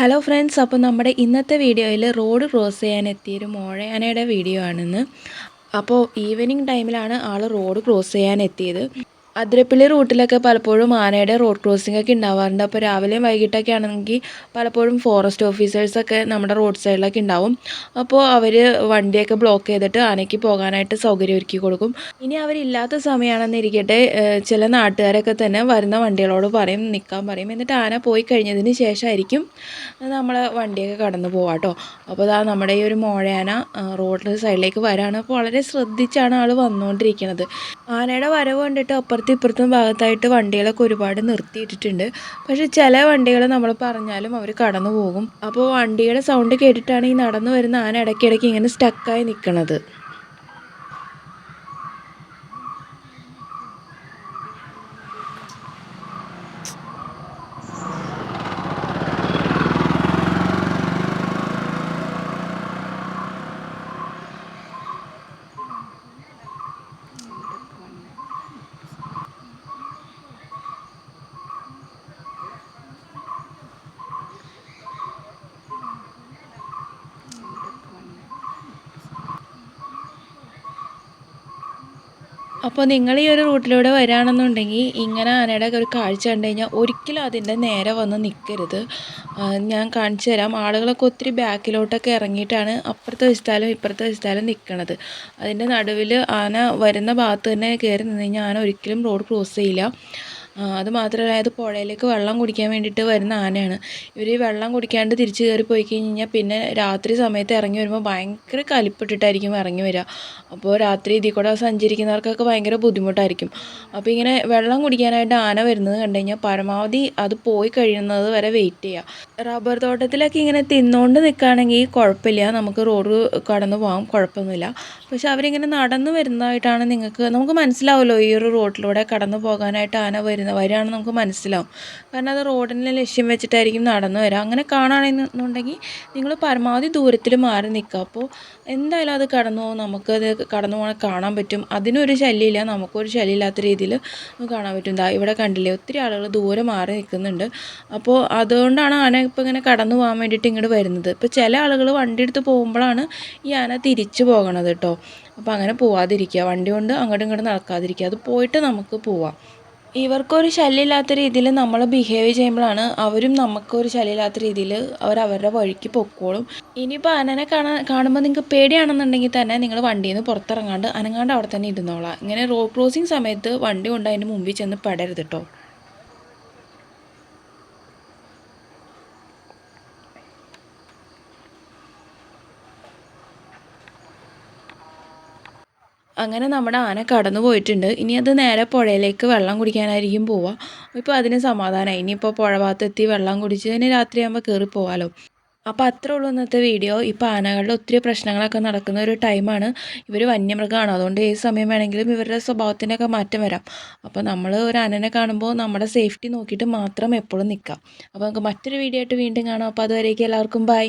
Hello friends അപ്പോൾ നമ്മുടെ ഇന്നത്തെ വീഡിയോയിൽ റോഡ് ക്രോസ് ചെയ്യാൻ എത്തിയൊരു മോഴയാനയുടെ വീഡിയോ ആണെന്ന്. അപ്പോൾ ഈവനിങ് ടൈമിലാണ് ആൾ റോഡ് ക്രോസ് ചെയ്യാൻ എത്തിയത് അതിരപ്പള്ളി റൂട്ടിലൊക്കെ പലപ്പോഴും ആനയുടെ റോഡ് ക്രോസിംഗ് ഒക്കെ ഉണ്ടാവാറുണ്ട് അപ്പോൾ രാവിലെയും വൈകിട്ടൊക്കെ ആണെങ്കിൽ പലപ്പോഴും ഫോറസ്റ്റ് ഓഫീസേഴ്സൊക്കെ നമ്മുടെ റോഡ് സൈഡിലൊക്കെ ഉണ്ടാവും അപ്പോൾ അവർ വണ്ടിയൊക്കെ ബ്ലോക്ക് ചെയ്തിട്ട് ആനയ്ക്ക് പോകാനായിട്ട് സൗകര്യം ഒരുക്കി കൊടുക്കും. ഇനി അവരില്ലാത്ത സമയമാണെന്നിരിക്കട്ടെ ചില നാട്ടുകാരൊക്കെ തന്നെ വരുന്ന വണ്ടികളോട് പറയും നിൽക്കാൻ പറയും. എന്നിട്ട് ആന പോയി കഴിഞ്ഞതിന് ശേഷമായിരിക്കും നമ്മൾ വണ്ടിയൊക്കെ കടന്നു പോവാം കേട്ടോ അപ്പോൾ അതാ നമ്മുടെ ഈ ഒരു മോഴയാന റോഡിന്റെ സൈഡിലേക്ക് വരാണ്. അപ്പോൾ വളരെ ശ്രദ്ധിച്ചാണ് ആൾ വന്നുകൊണ്ടിരിക്കുന്നത് ആനയുടെ വരവ് കണ്ടിട്ട് അപ്പുറത്തും ഇപ്പുറത്തും ഭാഗത്തായിട്ട് വണ്ടികളൊക്കെ ഒരുപാട് നിർത്തിയിട്ടിട്ടുണ്ട്. പക്ഷെ ചില വണ്ടികൾ നമ്മൾ പറഞ്ഞാലും അവർ കടന്നു പോകും അപ്പോൾ വണ്ടിയുടെ സൗണ്ട് കേട്ടിട്ടാണ് ഈ നടന്നു വരുന്ന ആന ഇടയ്ക്കിടയ്ക്ക് ഇങ്ങനെ സ്റ്റക്കായി നിൽക്കുന്നത് അപ്പോൾ നിങ്ങൾ ഈ ഒരു റൂട്ടിലൂടെ വരികയാണെന്നുണ്ടെങ്കിൽ ഇങ്ങനെ ആനയുടെ ഒരു കാഴ്ച കണ്ടു കഴിഞ്ഞാൽ ഒരിക്കലും അതിന്റെ നേരെ വന്ന് നിൽക്കരുത്. ഞാൻ കാണിച്ചു തരാം. ആളുകളൊക്കെ ഒത്തിരി ബാക്കിലോട്ടൊക്കെ ഇറങ്ങിയിട്ടാണ് അപ്പുറത്തെ വശത്താലും ഇപ്പുറത്തെ വശത്താലും നിൽക്കണത്. അതിന്റെ നടുവിൽ ആന വരുന്ന ഭാഗത്ത് തന്നെ കയറി നിന്ന് കഴിഞ്ഞാൽ ആന ഒരിക്കലും റോഡ് ക്രോസ് ചെയ്യില്ല. അത് മാത്രമല്ല അത് പുഴയിലേക്ക് വെള്ളം കുടിക്കാൻ വേണ്ടിയിട്ട് വരുന്ന ആനയാണ്. ഇവർ ഈ വെള്ളം കുടിക്കാണ്ട് തിരിച്ച് കയറി പോയി കഴിഞ്ഞാൽ പിന്നെ രാത്രി സമയത്ത് ഇറങ്ങി വരുമ്പോൾ ഭയങ്കര കലിപ്പിട്ടിട്ടായിരിക്കും ഇറങ്ങി വരിക അപ്പോൾ രാത്രി ഇതിൽ കൂടെ സഞ്ചരിക്കുന്നവർക്കൊക്കെ ഭയങ്കര ബുദ്ധിമുട്ടായിരിക്കും. അപ്പോൾ ഇങ്ങനെ വെള്ളം കുടിക്കാനായിട്ട് ആന വരുന്നത് കണ്ടു കഴിഞ്ഞാൽ പരമാവധി അത് പോയി കഴിയുന്നത് വരെ വെയിറ്റ് ചെയ്യുക റബ്ബർ തോട്ടത്തിലൊക്കെ ഇങ്ങനെ തിന്നുകൊണ്ട് നിൽക്കുകയാണെങ്കിൽ കുഴപ്പമില്ല നമുക്ക് റോഡ് കടന്നു പോകാം കുഴപ്പമൊന്നുമില്ല പക്ഷെ അവരിങ്ങനെ നടന്നു വരുന്നതായിട്ടാണ് നിങ്ങൾക്ക് നമുക്ക് മനസ്സിലാവുമല്ലോ ഈ ഒരു റോഡിലൂടെ കടന്നു പോകാനായിട്ട് ആന വരുന്നത്. വരികയാണെന്ന് നമുക്ക് മനസ്സിലാവും. കാരണം അത് റോഡിനെ ലക്ഷ്യം വെച്ചിട്ടായിരിക്കും നടന്നു വരിക. അങ്ങനെ കാണുകയാണെന്നുണ്ടെങ്കിൽ നിങ്ങൾ പരമാവധി ദൂരത്തിൽ മാറി നിൽക്കുക. അപ്പോൾ എന്തായാലും അത് കടന്നു പോകും. നമുക്കത് കടന്നു പോകാൻ കാണാൻ പറ്റും. അതിനൊരു ശല്യമില്ല. നമുക്കൊരു ശല്യമില്ലാത്ത രീതിയിൽ നമുക്ക് കാണാൻ പറ്റും. എന്താ ഇവിടെ കണ്ടില്ലേ ഒത്തിരി ആളുകൾ ദൂരെ മാറി നിൽക്കുന്നുണ്ട്. അപ്പോൾ അതുകൊണ്ടാണ് ആന ഇപ്പോൾ ഇങ്ങനെ കടന്നു പോകാൻ വേണ്ടിയിട്ട് ഇങ്ങോട്ട് വരുന്നത്. ഇപ്പോൾ ചില ആളുകൾ വണ്ടി എടുത്ത് പോകുമ്പോഴാണ് ഈ ആന തിരിച്ചു പോകണത് കേട്ടോ. അപ്പോൾ അങ്ങനെ പോവാതിരിക്കുക. വണ്ടി കൊണ്ട് അങ്ങോട്ടും ഇങ്ങോട്ടും നടക്കാതിരിക്കുക. അത് പോയിട്ട് നമുക്ക് പോവാം. ഇവർക്കൊരു ശല്യമില്ലാത്ത രീതിയിൽ നമ്മൾ ബിഹേവ് ചെയ്യുമ്പോഴാണ് അവരും നമുക്കൊരു ശല്യമില്ലാത്ത രീതിയിൽ അവർ അവരുടെ വഴിക്ക് പൊക്കോളും. ഇനിയിപ്പോൾ അനനെ കാണാൻ കാണുമ്പോൾ നിങ്ങൾക്ക് പേടിയാണെന്നുണ്ടെങ്കിൽ തന്നെ നിങ്ങൾ വണ്ടിയിൽ നിന്ന് പുറത്തിറങ്ങാണ്ട് അനങ്ങാണ്ട് അവിടെ തന്നെ ഇരുന്നോളാം. ഇങ്ങനെ റോഡ് ക്രോസിങ് സമയത്ത് വണ്ടി കൊണ്ട് അതിന്റെ മുമ്പിൽ ചെന്ന് പെടരുത് കേട്ടോ അങ്ങനെ നമ്മുടെ ആന കടന്നു പോയിട്ടുണ്ട്. ഇനി അത് നേരെ പുഴയിലേക്ക് വെള്ളം കുടിക്കാനായിരിക്കും പോവുക ഇപ്പോൾ അതിന് സമാധാനമായി ഇനിയിപ്പോൾ പുഴ ഭാഗത്തെത്തി വെള്ളം കുടിച്ച് തന്നെ രാത്രിയാകുമ്പോൾ കയറി പോകാമല്ലോ അപ്പോൾ അത്രേ ഉള്ളൂ ഇന്നത്തെ വീഡിയോ. ഇപ്പോൾ ആനകളുടെ ഒത്തിരി പ്രശ്നങ്ങളൊക്കെ നടക്കുന്ന ഒരു ടൈമാണ്. ഇവർ വന്യമൃഗമാണ്. അതുകൊണ്ട് ഏത് സമയം വേണമെങ്കിലും ഇവരുടെ സ്വഭാവത്തിനൊക്കെ മാറ്റം വരാം. അപ്പോൾ നമ്മൾ ഒരു ആനനെ കാണുമ്പോൾ നമ്മുടെ സേഫ്റ്റി നോക്കിയിട്ട് മാത്രം എപ്പോഴും നിൽക്കാം അപ്പോൾ നമുക്ക് മറ്റൊരു വീഡിയോ ആയിട്ട് വീണ്ടും കാണാം. അപ്പോൾ അതുവരേക്കും എല്ലാവർക്കും ബൈ.